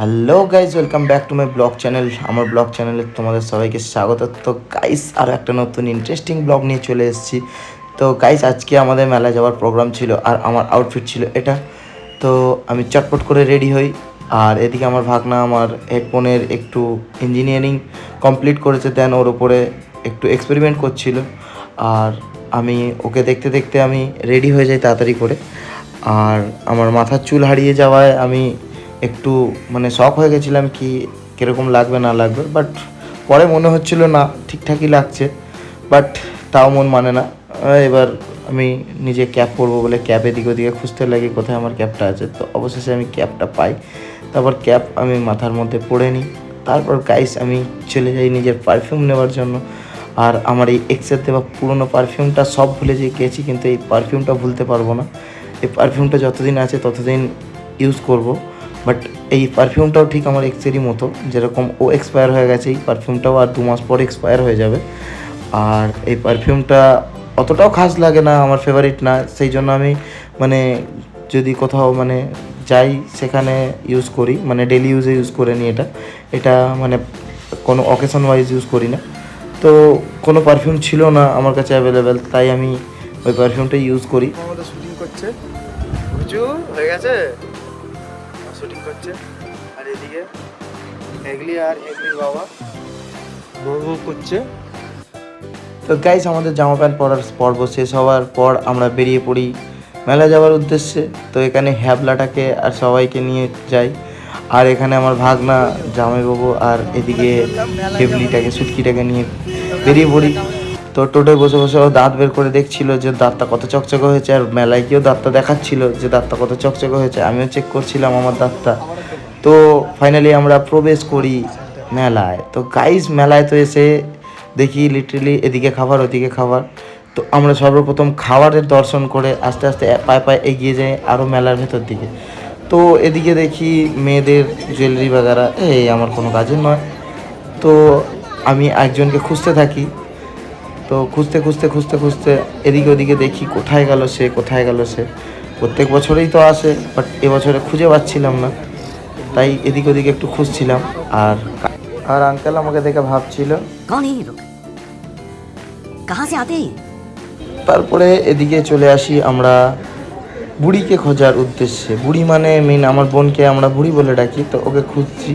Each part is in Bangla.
Hello guys welcome back to my vlog channel আমার ব্লগ চ্যানেলে তোমাদের সবাইকে স্বাগত। তো গাইস আরও একটা নতুন ইন্টারেস্টিং ব্লগ নিয়ে চলে এসেছি। তো গাইস আজকে আমাদের মেলায় যাওয়ার প্রোগ্রাম ছিল আর আমার আউটফিট ছিল এটা। তো আমি চটপট করে রেডি হই। আর এদিকে আমার ভাগনা আমার হেডফোনের একটু ইঞ্জিনিয়ারিং কমপ্লিট করেছে দেন ওর উপরে একটু এক্সপেরিমেন্ট করছিল। আর আমি ওকে দেখতে দেখতে আমি রেডি হয়ে যাই তাড়াতাড়ি করে। আর আমার মাথার চুল হারিয়ে যাওয়ায় আমি একটু মানে শখ হয়ে গেছিলাম কি কীরকম লাগবে, না লাগবে বাট পরে মনে হচ্ছিল না, ঠিকঠাকই লাগছে বাট তাও মন মানে না। এবার আমি নিজে ক্যাব পরবো বলে ক্যাব এদিক ওদিকে খুঁজতে লাগে, কোথায় আমার ক্যাবটা আছে। তো অবশেষে আমি ক্যাবটা পাই। তারপর ক্যাব আমি মাথার মধ্যে পড়ে নিই। তারপর গাইস আমি চলে যাই নিজের পারফিউম নেওয়ার জন্য। আর আমার এই এক্সের দেওয়া পুরোনো পারফিউমটা সব ভুলে যে গেছি কিন্তু এই পারফিউমটা ভুলতে পারব না। এই পারফিউমটা যতদিন আছে, ততদিন ইউজ করব। বাট এই পারফিউমটাও ঠিক আমার এক্সেরই মতো। যেরকম ও এক্সপায়ার হয়ে গেছে, এই পারফিউমটাও আর দু মাস পর এক্সপায়ার হয়ে যাবে। আর এই পারফিউমটা অতটাও খাস লাগে না, আমার ফেভারিট না। সেই জন্য আমি মানে যদি কোথাও মানে যাই সেখানে ইউজ করি মানে ডেলি ইউজে ইউজ করে নিই এটা। এটা মানে কোনো অকেশন ওয়াইজ ইউজ করি না। তো কোনো পারফিউম ছিল না আমার কাছে অ্যাভেলেবেল তাই আমি ওই পারফিউমটাই ইউজ করি। আমাদের শুটিং করছে। হয়ে গেছে? করছে আর এদিকে হেগলি আর হেগলির বাবা। বউ করছে। তো গাইস আমাদের জামা প্যান্ট পরার পর্ব শেষ হওয়ার পর আমরা বেরিয়ে পড়ি মেলা যাওয়ার উদ্দেশ্যে। তো এখানে হ্যাবলাটাকে আর সবাইকে নিয়ে যাই। আর এখানে আমার ভাগনা, জামাইবাবু আর এদিকে হেবলিটাকে, সুটকিটাকে নিয়ে বেরিয়ে পড়ি। তো টোটোয় বসে বসে ও দাঁত বের করে দেখছিল যে দাঁতটা কত চকচকে হয়েছে আর মেলায় গিয়েও দাঁতটা দেখাচ্ছিল যে দাঁতটা কত চকচকে হয়েছে। আমিও চেক করছিলাম আমার দাঁতটা। তো ফাইনালি আমরা প্রবেশ করি মেলায়। তো গাইজ মেলায় তো এসে দেখি লিটারেলি এদিকে খাবার, ওদিকে খাবার। তো আমরা সর্বপ্রথম খাবারের দর্শন করে আস্তে আস্তে পায়ে পায়ে এগিয়ে যাই আরও মেলার ভেতর দিকে। তো এদিকে দেখি মেয়েদের জুয়েলারি বাগারা এই আমার কোনো কাজের নয়। তো আমি একজনকে খুঁজতে থাকি। তো খুঁজতে খুঁজতে খুঁজতে খুঁজতে এদিকে ওদিকে দেখি কোথায় গেল সে কোথায় গেল সে। প্রত্যেক বছরেই তো আসে বাট এবছরে খুঁজে পাচ্ছিলাম না। তাই এদিক ওদিকে একটু খুঁজছিলাম আর আর আঙ্কেল আমাকে দেখে ভাবছিল। তারপরে এদিকে চলে আসি আমরা বুড়িকে খোঁজার উদ্দেশ্যে। বুড়ি মানে মেন আমার বোনকে আমরা বুড়ি বলে ডাকি তো ওকে খুঁজছি।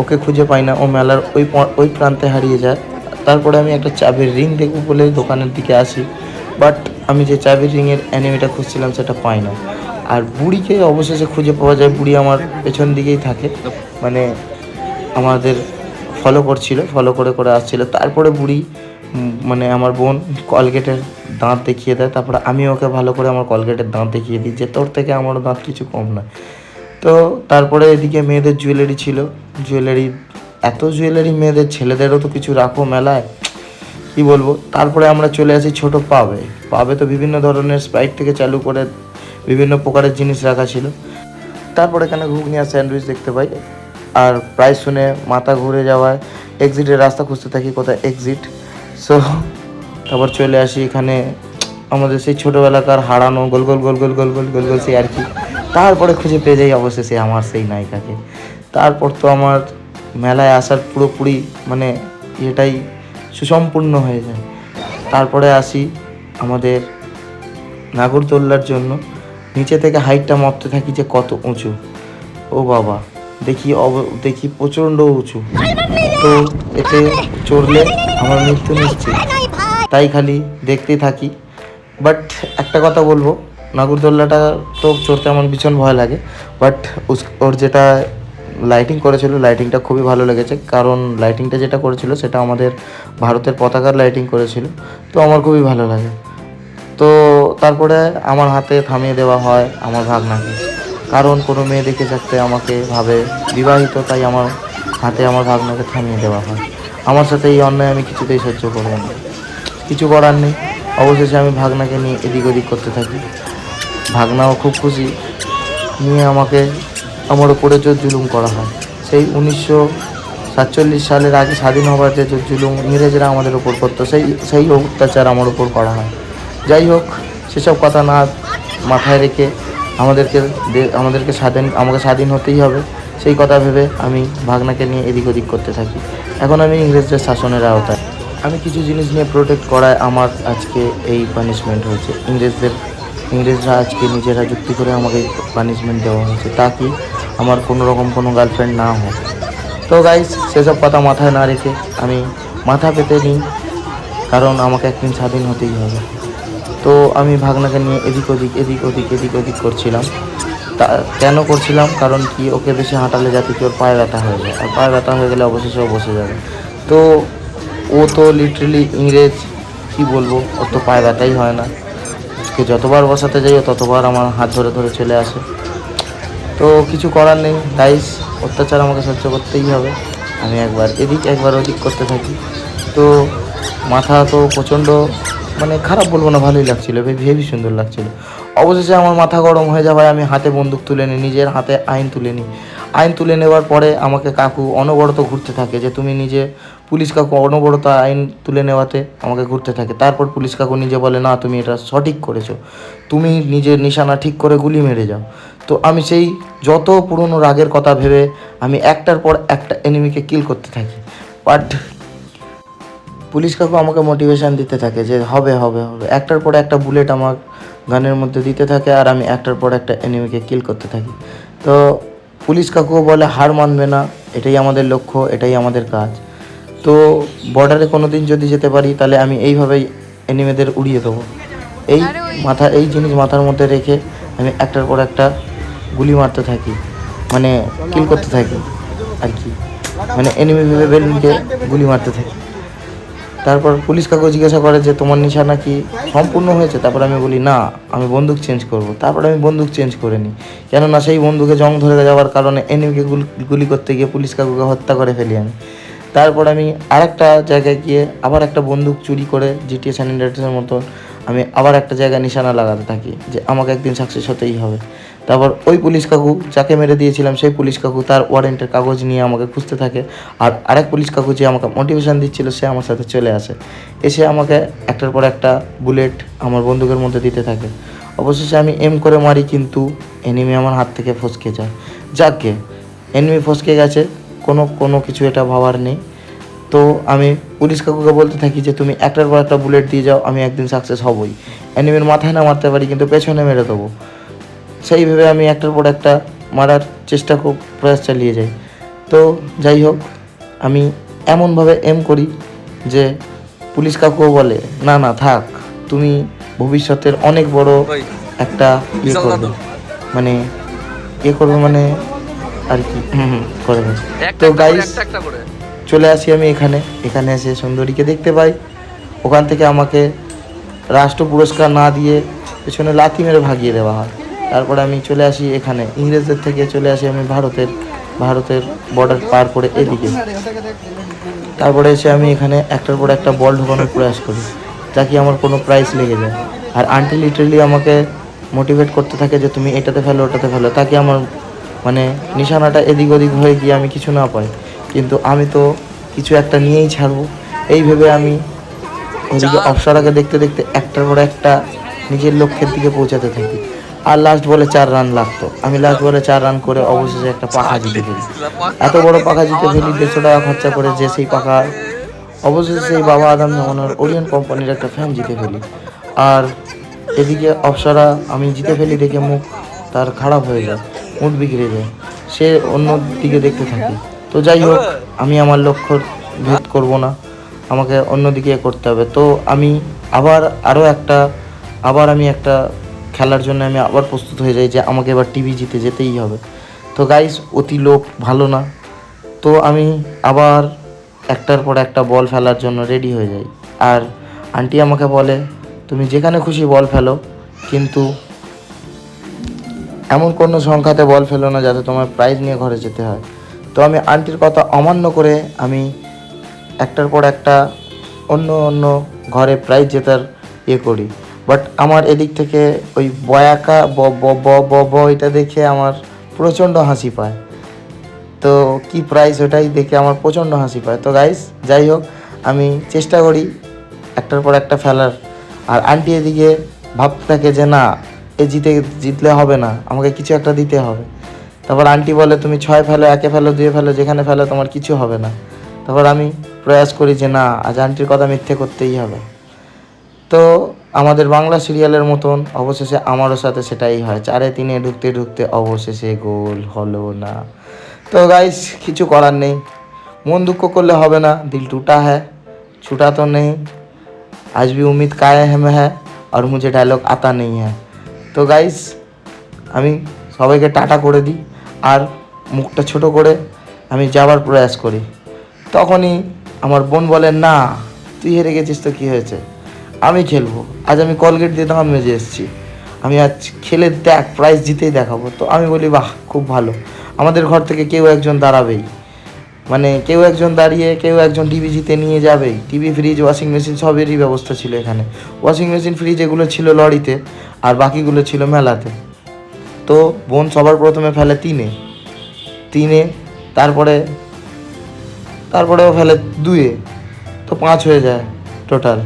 ওকে খুঁজে পাই না ও মেলার ওই ওই প্রান্তে হারিয়ে যায়। তারপরে আমি একটা চাবির রিং দেখব বলে দোকানের দিকে আসি। বাট আমি যে চাবির রিংয়ের অ্যানিমিটা খুঁজছিলাম, সেটা পাই না। আর বুড়িকে অবশেষে খুঁজে পাওয়া যায়, বুড়ি আমার পেছন দিকেই থাকে। মানে আমাদের ফলো করছিল ফলো করে করে আসছিল। তারপরে বুড়ি মানে আমার বোন কলগেটের দাঁত দেখিয়ে দেয়। তারপরে আমি ওকে ভালো করে আমার কলগেটের দাঁত দেখিয়ে দিই। যে তোর থেকে আমার দাঁত কিছু কম না তো তারপরে এদিকে মেয়েদের জুয়েলারি ছিল। জুয়েলারি এত জুয়েলারি মেয়েদের, ছেলেদেরও তো কিছু রাখো মেলায়। কি বলব? তারপরে আমরা চলে আসি ছোট পাবে পাবে তো বিভিন্ন ধরনের স্প্রাইট থেকে চালু করে বিভিন্ন প্রকারের জিনিস রাখা ছিল। তারপরে এখানে ঘুগনি আর স্যান্ডউইচ দেখতে পাই। আর প্রায় শুনে মাথা ঘুরে যাওয়ায় এক্সিটের রাস্তা খুঁজতে থাকি কোথায় এক্সিট সো তারপর চলে আসি এখানে আমাদের সেই ছোটোবেলাকার হারানো গোল গোল গোল গোল গোল গোল গোল গোল, সেই আর কি। তারপরে খুঁজে পেয়ে যাই অবশেষে আমার সেই নায়িকাকে। তারপর তো আমার মেলায় আসার পুরোপুরি মানে এটাই সুসম্পূর্ণ হয়ে যায়। তারপরে আসি আমাদের নাগরদোল্লার জন্য। নিচে থেকে হাইটটা মাপতে থাকি যে কত উঁচু। ও বাবা, দেখি অব- দেখি প্রচণ্ড উঁচু। তো এতে চড়লে আমার মৃত্যু নিশ্চিত। তাই খালি দেখতেই থাকি। বাট একটা কথা বলব, নাগরদোল্লাটা তো চড়তে আমার ভীষণ ভয় লাগে। বাট ওর যেটা লাইটিং করেছিল লাইটিংটা খুবই ভালো লেগেছে। কারণ লাইটিংটা যেটা করেছিল, সেটা আমাদের ভারতের পতাকার লাইটিং করেছিল। তো আমার খুবই ভালো লাগে। তো তারপরে আমার হাতে থামিয়ে দেওয়া হয় আমার ভাগনাকে কারণ কোনো মেয়ে দেখে থাকতে আমাকে ভাবে বিবাহিত, তাই আমার হাতে আমার ভাগনাকে থামিয়ে দেওয়া হয়। আমার সাথে এই অন্যায় আমি কিছুতেই সহ্য করব না। কিছু করার নেই। অবশেষে আমি ভাগনাকে নিয়ে এদিক ওদিক করতে থাকি। ভাগনাও খুব খুশি। নিয়ে আমাকে আমার উপরে জোর জুলুম করা হয়। সেই উনিশশো সাতচল্লিশ সালের আগে স্বাধীন হবার যে জুলুম, ইংরেজরা আমাদের উপর করতো, সেই সেই অত্যাচার আমার উপর করা হয়। যাই হোক, সেসব কথা না মাথায় রেখে আমাদেরকে আমাদেরকে স্বাধীন, আমাকে স্বাধীন হতেই হবে। সেই কথা ভেবে আমি ভাগনাকে নিয়ে এদিক ওদিক করতে থাকি। এখন আমি ইংরেজদের শাসনের আওতায়। আমি কিছু জিনিস নিয়ে প্রোটেক্ট করায় আমার আজকে এই পানিশমেন্ট হয়েছে। ইংরেজদের, ইংরেজরা আজকে নিজেরা যুক্তি করে আমাকে পানিশমেন্ট দেওয়া হয়েছে। তা কি? আমার কোনো রকম কোনো গার্লফ্রেন্ড না হোক। তো গাইস সেসব কথা মাথায় না রেখে আমি মাথা পেতে নিই, কারণ আমাকে একদিন স্বাধীন হতেই হবে। তো আমি ভাগনাকে নিয়ে এদিক ওদিক এদিক ওদিক এদিক ওদিক করছিলাম। তা কেন করছিলাম? কারণ কি, ওকে বেশি হাঁটালে যাতে কি ওর পায়ে ব্যথা হয়ে যায়। আর পায়ে ব্যথা হয়ে গেলে অবশেষে বসে যাবে। তো ও তো লিটারেলি ইংরেজ, কি বলব? ওর তো পায়ে ব্যথাই হয় না। যতবার বসাতে যাই ততবার আমার হাত ধরে ধরে চলে আসে। তো কিছু করার নেই গাইস অত্যাচার আমাকে সহ্য করতেই হবে। আমি একবার এদিক, একবার ওদিক করতে থাকি। তো মাথা তো প্রচণ্ড মানে খারাপ বলব না, ভালোই লাগছিল ভেবি সুন্দর লাগছিল। অবশেষে আমার মাথা গরম হয়ে যাওয়ায় আমি হাতে বন্দুক তুলে নিই, নিজের হাতে আইন তুলে নিই। আইন তুলে নেওয়ার পরে আমাকে কাকু অনবরত ঘুরতে থাকে, যে তুমি নিজে পুলিশ কাকু অনবরত আইন তুলে নেওয়াতে আমাকে ঘুরতে থাকে। তারপর পুলিশ কাকু নিজে বলে, না, তুমি এটা সঠিক করেছ। তুমি নিজের নিশানা ঠিক করে গুলি মেরে যাও। তো আমি সেই যত পুরনো রাগের কথা ভেবে আমি একটার পর একটা এনিমিকে কিল করতে থাকি। বাট পুলিশ কাকু আমাকে মোটিভেশান দিতে থাকে যে হবে হবে হবে। একটার পর একটা বুলেট আমার গানের মধ্যে দিতে থাকে আর আমি একটার পর একটা এনিমিকে কিল করতে থাকি। তো পুলিশ কাকুও বলে হার মানবে না। এটাই আমাদের লক্ষ্য এটাই আমাদের কাজ। তো বর্ডারে কোনো দিন যদি যেতে পারি তাহলে আমি এইভাবেই এনিমেদের উড়িয়ে দেবো। এই মাথা এই জিনিস মাথার মধ্যে রেখে আমি একটার পর একটা গুলি মারতে থাকি মানে কিল করতে থাকি আর কি। মানে এনিমি ভেবে বেলুনকে গুলি মারতে থাকি। তারপর পুলিশ কাকু জিজ্ঞাসা করে যে, তোমার নিশানা কি সম্পূর্ণ হয়েছে? তারপর আমি বলি, না, আমি বন্দুক চেঞ্জ করব। তারপর আমি বন্দুক চেঞ্জ করে নিই। কেননা সেই বন্দুকে জং ধরে যাওয়ার কারণে এনিমিকে গুলি করতে গিয়ে পুলিশ কাকুকে হত্যা করে ফেলি আমি। তারপর আমি আরেকটা জায়গায় গিয়ে আবার একটা বন্দুক চুরি করে জিটিএ সান ইন্ডাস্ট্রিজের মতো আমি আবার একটা জায়গায় নিশানা লাগাতে থাকি যে আমাকে একদিন সাকসেস হতেই হবে। তারপর ওই পুলিশ কাকু যাকে মেরে দিয়েছিলাম, সেই পুলিশ কাকু তার ওয়ারেন্টের কাগজ নিয়ে আমাকে খুঁজতে থাকে আর আরেক পুলিশ কাকু যে আমাকে মোটিভেশান দিচ্ছিল, সে আমার সাথে চলে আসে। এসে আমাকে একটার পর একটা বুলেট আমার বন্দুকের মধ্যে দিতে থাকে। অবশেষে আমি এম করে মারি, কিন্তু এনিমি আমার হাত থেকে ফসকে যায়। যাকে এনিমি ফসকে গেছে, কোনো কোনো কিছু এটা ভাবার নেই। তো আমি পুলিশ কাকুকে বলতে থাকি যে তুমি একটার পর একটা বুলেট দিয়ে যাও আমি একদিন সাকসেস হবই। অ্যানিমের মাথায় না মারতে পারি কিন্তু পেছনে মেরে দেবো। সেইভাবে আমি একটার পর একটা মারার চেষ্টা খুব প্রয়াস চালিয়ে যাই। তো যাই হোক আমি এমনভাবে এম করি যে পুলিশ কাকুও বলে না না থাক তুমি ভবিষ্যতের অনেক বড় একটা ইয়ে করবে। মানে ইয়ে করবে মানে আর কি করবে তো গাইস চলে আসি আমি এখানে। এখানে এসে সুন্দরীকে দেখতে পাই। ওখান থেকে আমাকে রাষ্ট্র পুরস্কার না দিয়ে পেছনে লাথি মেরে ভাগিয়ে দেওয়া হয়। তারপরে আমি চলে আসি এখানে। ইংরেজদের থেকে চলে আসি আমি ভারতের ভারতের বর্ডার পার করে এদিকে। তারপরে এসে আমি এখানে একটার পর একটা বল ঢোকানোর প্রয়াস করি। যাকে আমার কোনো প্রাইস লেগে যায়। আর আন্টি লিটারেলি আমাকে মোটিভেট করতে থাকে যে তুমি এটাতে ফেলো, ওটাতে ফেলো। তাকে আমার মানে নিশানাটা এদিক ওদিক হয়ে গিয়ে আমি কিছু না পাই। কিন্তু আমি তো কিছু একটা নিয়েই ছাড়বো। এই ভেবে আমি ওদিকে অপসরাকে দেখতে দেখতে একটার পর একটা নিজের লক্ষ্যের দিকে পৌঁছাতে থাকি। আর লাস্ট বলে চার রান লাগতো। আমি লাস্ট বলে চার রান করে অবশেষে একটা পাখা জিতে ফেলি। এত বড় পাখা জিতে ফেলি দেড়শো টাকা খরচা করে যে সেই পাখা অবশেষে সেই বাবা আদাম ওনার ওরিয়ন কোম্পানির একটা ফ্যান জিতে ফেলি। আর এদিকে অপসরা আমি জিতে ফেলি দেখে মুখ তার খারাপ হয়ে যায় মুড বিগড়ে যায়। সে অন্য দিকে দেখতে থাকে। তো যাই হোক আমি আমার লক্ষ্য ভেদ করব না। আমাকে অন্যদিকে করতে হবে। তো আমি আবার আরও একটা আবার আমি একটা খেলার জন্য আমি আবার প্রস্তুত হয়ে যাই যে আমাকে এবার টিভি জিতে যেতেই হবে। তো গাইস অতি লোক ভালো না। তো আমি আবার একটার পর একটা বল ফেলার জন্য রেডি হয়ে যাই। আর আন্টি আমাকে বলে তুমি যেখানে খুশি বল ফেলো কিন্তু এমন কোনো সংখ্যাতে বল ফেলো না যাতে তোমার প্রাইজ নিয়ে ঘরে যেতে হয়। তো আমি আন্টির কথা অমান্য করে আমি একটার পর একটা অন্য অন্য ঘরে প্রাইজ জেতার ইয়ে করি। বাট আমার এদিক থেকে ওই বয়াকা ব ব ব ব ব এটা দেখে আমার প্রচণ্ড হাসি পায়। তো কি প্রাইস ওটাই দেখে আমার প্রচণ্ড হাসি পায়। তো গাইস যাই হোক, আমি চেষ্টা করি একটার পর একটা ফেলার। আর আন্টি এদিকে ভাবতে থাকে যে না, এ জিতে, জিতলে হবে না, আমাকে কিছু একটা দিতে হবে। তারপর আন্টি বলে, তুমি ছয় ফেলো, একে ফেলো, দুয়ে ফেলো, যেখানে ফেলো তোমার কিছু হবে না। তারপর আমি প্রয়াস করি যে, না, আজ আন্টির কথা মিথ্যে করতেই হবে। তো আমাদের বাংলা সিরিয়ালের মতন অবশেষে আমারও সাথে সেটাই হয়। চারে তিনে ঢুকতে ঢুকতে অবশেষে গোল হলো না। তো গাইস কিছু করার নেই। মন দুঃখ করলে হবে না, দিল টুটা হ্যাঁ ছুটা তো নেই। আজ ভি উমিদ কায়ে হেম হ্যাঁ আর মুঝে ডায়লগ আতা নেই হ্যাঁ তো গাইস আমি সবাইকে টাটা করে দিই। আর মুখটা ছোট করে আমি যাবার প্রয়াস করি। তখনই আমার বোন বলে, না, তুই হেরে গেছিস তো, কী হয়েছে? আমি খেলব। আজ আমি কলগেট দিয়ে দাম মেজে এসেছি। আমি আজ খেলে দেখ প্রাইজ জিতেই দেখাবো। তো আমি বলি, বাহ, খুব ভালো। আমাদের ঘর থেকে কেউ একজন দাঁড়াবেই। মানে কেউ একজন দাঁড়িয়ে, কেউ একজন টিভি জিতে নিয়ে যাবেই। টিভি ফ্রিজ ওয়াশিং মেশিন সবেরই ব্যবস্থা ছিল এখানে। ওয়াশিং মেশিন ফ্রিজ এগুলো ছিল লরিতে, আর বাকিগুলো ছিল মেলাতে। তো বোন সবার প্রথমে ফেলে তিনে। তিনে, তারপরে, তারপরেও ফেলে দুয়ে। তো পাঁচ হয়ে যায় টোটাল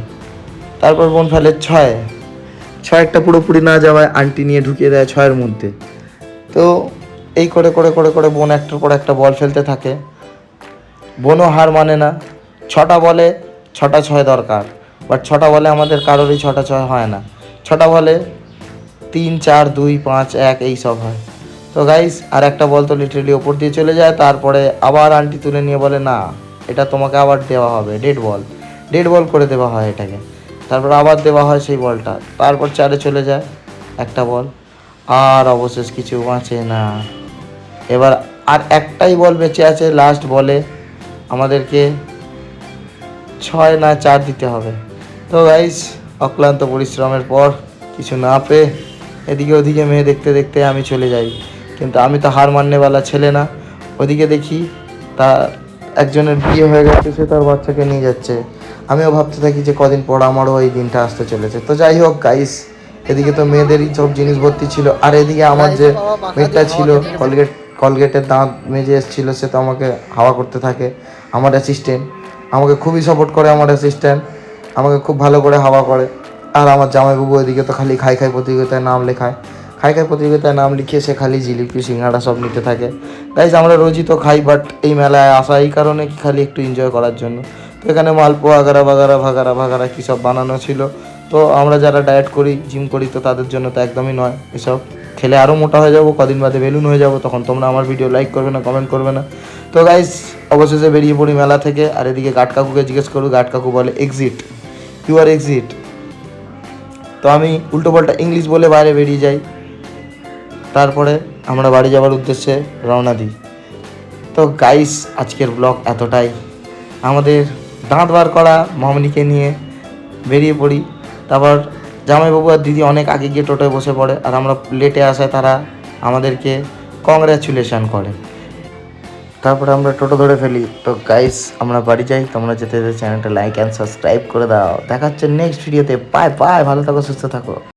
তারপর বোন ফেলে ছয়। ছয়েরটা পুরোপুরি না যাওয়ায় আন্টি নিয়ে ঢুকিয়ে দেয় ছয়ের মধ্যে। তো এই করে করে করে করে বোন একটার পর একটা বল ফেলতে থাকে। বোনও হার মানে না। ছটা বলে ছটা ছয় দরকার। বাট ছটা বলে আমাদের কারোরই ছটা ছয় হয় না। ছটা বলে তিন চার দুই পাঁচ এক, এই সব হয়। তো গাইস আর একটা বল তো লিটারেলি ওপর দিয়ে চলে যায়, তারপরে আবার আন্টি তুলে নিয়ে বলে, না, এটা তোমাকে আবার দেওয়া হবে ডেড বল ডেড বল করে দেওয়া হয় এটাকে। তারপর আবার দেওয়া হয় সেই বলটা। তারপর চারে চলে যায় একটা বল। আর অবশেষ কিছু বাঁচে না। এবার আর একটাই বল বেঁচে আছে লাস্ট বলে আমাদেরকে ছয় না চার দিতে হবে। তো গাইস অক্লান্ত পরিশ্রমের পর কিছু না পেয়ে এদিকে ওদিকে মেয়ে দেখতে দেখতে আমি চলে যাই। কিন্তু আমি তো হার মাননেওয়ালা ছেলে না। ওদিকে দেখি তা একজনের বিয়ে হয়ে গেছে সে তার বাচ্চাকে নিয়ে যাচ্ছে। আমিও ভাবতে থাকি যে কদিন পর আমারও এই দিনটা আসতে চলেছে। তো যাই হোক গাইস এদিকে তো মেয়েদেরই সব জিনিস ভর্তি ছিল। আর এদিকে আমার যে মেয়েটা ছিল কলগেট কলগেটের দাঁত মেজে এসেছিল সে তো আমাকে হাওয়া করতে থাকে। আমার অ্যাসিস্ট্যান্ট আমাকে খুবই সাপোর্ট করে আমার অ্যাসিস্ট্যান্ট আমাকে খুব ভালো করে হাওয়া করে। আর আমার জামাইবাবু এদিকে তো খালি খাই খাই প্রতিযোগিতায় নাম লেখায়। খাই খাই প্রতিযোগিতায় নাম লিখিয়ে সে খালি জিলিপি, সিঙ্গাড়া সব নিতে থাকে। গাইজ আমরা রোজই তো খাই বাট এই মেলায় আসা এই কারণে কি খালি একটু এনজয় করার জন্য। তো এখানে মালপোয়া, আগারা বাগারা, ভাগারা ভাগারা কী সব বানানো ছিল। তো আমরা যারা ডায়েট করি জিম করি, তো তাদের জন্য তো একদমই নয়। এসব খেলে আরও মোটা হয়ে যাব, কদিন বাদে বেলুন হয়ে যাব, তখন তোমরা আমার ভিডিও লাইক করবে না কমেন্ট করবে না। তো গাইজ অবশেষে বেরিয়ে পড়ি মেলা থেকে, আর এদিকে গাট কাকুকে জিজ্ঞেস করব, গাট কাকু বলে এক্সিট ইউ আর এক্সিট তো আমি উল্টো পাল্টা ইংলিশ বলে বাইরে বেরিয়ে যাই। তারপরে আমরা বাড়ি যাওয়ার উদ্দেশ্যে রওনা দিই। তো গাইস আজকের ব্লগ এতটাই। আমাদের দাঁত বার করা মামনিকে নিয়ে বেরিয়ে পড়ি। তারপর জামাইবাবু আর দিদি অনেক আগে গিয়ে টোটোয় বসে পড়ে। আর আমরা লেটে আসায় তারা আমাদেরকে কংগ্রাচুলেশন করে। তারপরে আমরা টোটো ধরে ফেলি। তো গাইস আমরা বাড়ি যাই। তোমরা যেতে যেতে চ্যানেলটা লাইক অ্যান্ড সাবস্ক্রাইব করে দাও। দেখা হচ্ছে নেক্সট ভিডিওতে পায় পায় ভালো থাকো, সুস্থ থাকো।